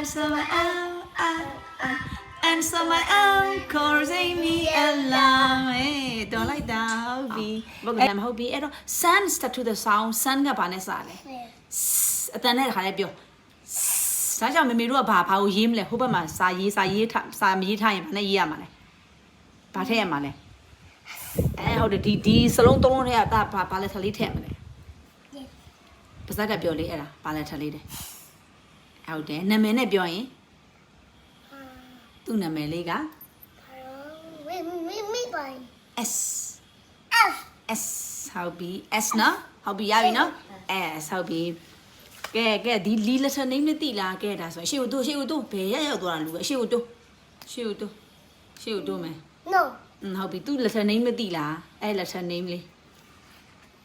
and so my own and so my own causing me alarm အေးတော်လိုက်တာဟုတ်ပြီဘုကလည်းမဟုတ်ပြီအဲ့တော့ sun start to the sound sun ကဘာနဲ့စလဲအတန်နဲ့တခါလေးပြောဒါကြောင့်မေမေတို့ကဘာဘာကိုရေးမလဲဟိုဘက်မှာစာရေးစာရေးထားစာမရေးထားရင်ဘာနဲ့ရေးရမှာလဲဘာထည့်ရမှာလဲအဲဟုတ်တယ်ဒီဒီစလုံးသုံးလုံးထဲကဒါဘာဘာလဲထလေးထည့်ရမလဲပါဇက်ကပြောလေအဲ့ဒါဘာလဲထလေးတဲ့ ဟုတ်တယ်နာမည်နဲ့ပြောရင်သူ့နာမည်လေးက We we me by S F S ဟုတ်ပြီ S နော်ဟုတ်ပြီရပြီနော် S ဟုတ်ပြီကဲကဲဒီလီလက်ထနင်းနဲ့တိလားကဲဒါဆိုရှေ့ကိုတို့ရှေ့ကိုတို့ဘယ်ရက်ရောက်သွားတာလူပဲရှေ့ကိုတို့ရှေ့ကိုတို့ရှေ့ကိုတို့မယ် No อืมဟုတ်ပြီသူလက်ထနင်းမတိလားအဲ့လက်ထနင်းလေး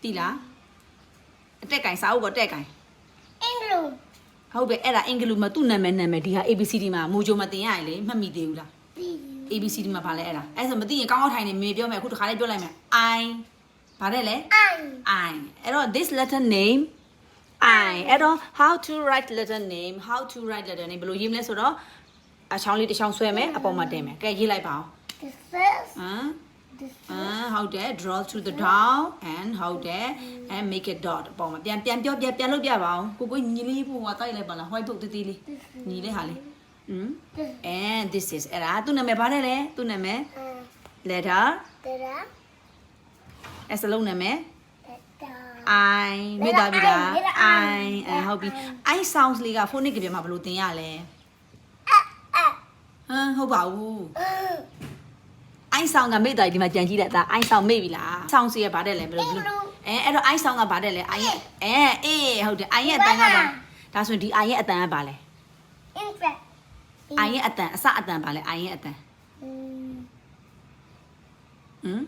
တိလားအတက်ကင်စာအုပ်ကတက်ကင် England ဟုတ်ပဲအဲ့ဒါအင်္ဂလိပ်မှာသူ့နာမည်နာမည်ဒီဟာ ABCD မှာမိုဂျိုမတင်ရရင်လေမှတ်မိသေးဘူးလား B ABCD မှာဗာလဲအဲ့ဒါအဲ့ဆိုမသိရင်ကောင်းကောင်းထိုင်နေမေပြောမယ်အခုတစ်ခါလေးပြောလိုက်မယ် I ဗာတဲ့လေ I I အဲ့တော့ this letter name I အဲ့တော့ how to write letter name how to write letter name ဘယ်လိုရေးမလဲဆိုတော့အချောင်းလေးတစ်ချောင်းဆွဲမယ်အပေါ်မှာတင်မယ်ကဲရေးလိုက်ပါဦး the first ဟမ် the ဟမ်ဟုတ်တယ် draw to the down and ဟုတ်တယ် and make a dot အပေါ်မှာပြန်ပြန်ပြောပြန်ပြန်လုပ်ပြပါအောင်ကိုကိုညီလေးဖို့ဟိုတိုက်လိုက်ပါလား white book တီးတီးလေးညီလေးဟာလေးဟမ် this and this is အဲ့ဒါသူ့နာမည်ဗာတဲ့လေသူ့နာမည် uh letter the as စလုံးနာမည် the I မေ့သွားပြီလား letter I I အဲဟုတ်ပြီ I sounds လေးက phonic ကြပြမှာဘယ်လိုသင်ရလဲ uh ဟမ်ဟုတ်ပါဘူး I sound ကမေ့သွားပြီဒီမှာကြံကြည့်လိုက်တာ I sound မေ့ပြီလား sound စီကဘာတဲ့လဲဘယ်လိုဘယ်လိုအဲအဲ့တော့ I sound ကဘာတဲ့လဲ I ရဲ့အဲအေးဟုတ်တယ် I ရဲ့အတန်ကဘာဒါဆိုရင်ဒီ I ရဲ့အတန်ကဘာလဲ in fact I ရဲ့အတန်အစအတန်ဘာလဲ I ရဲ့အတန် um ဟမ်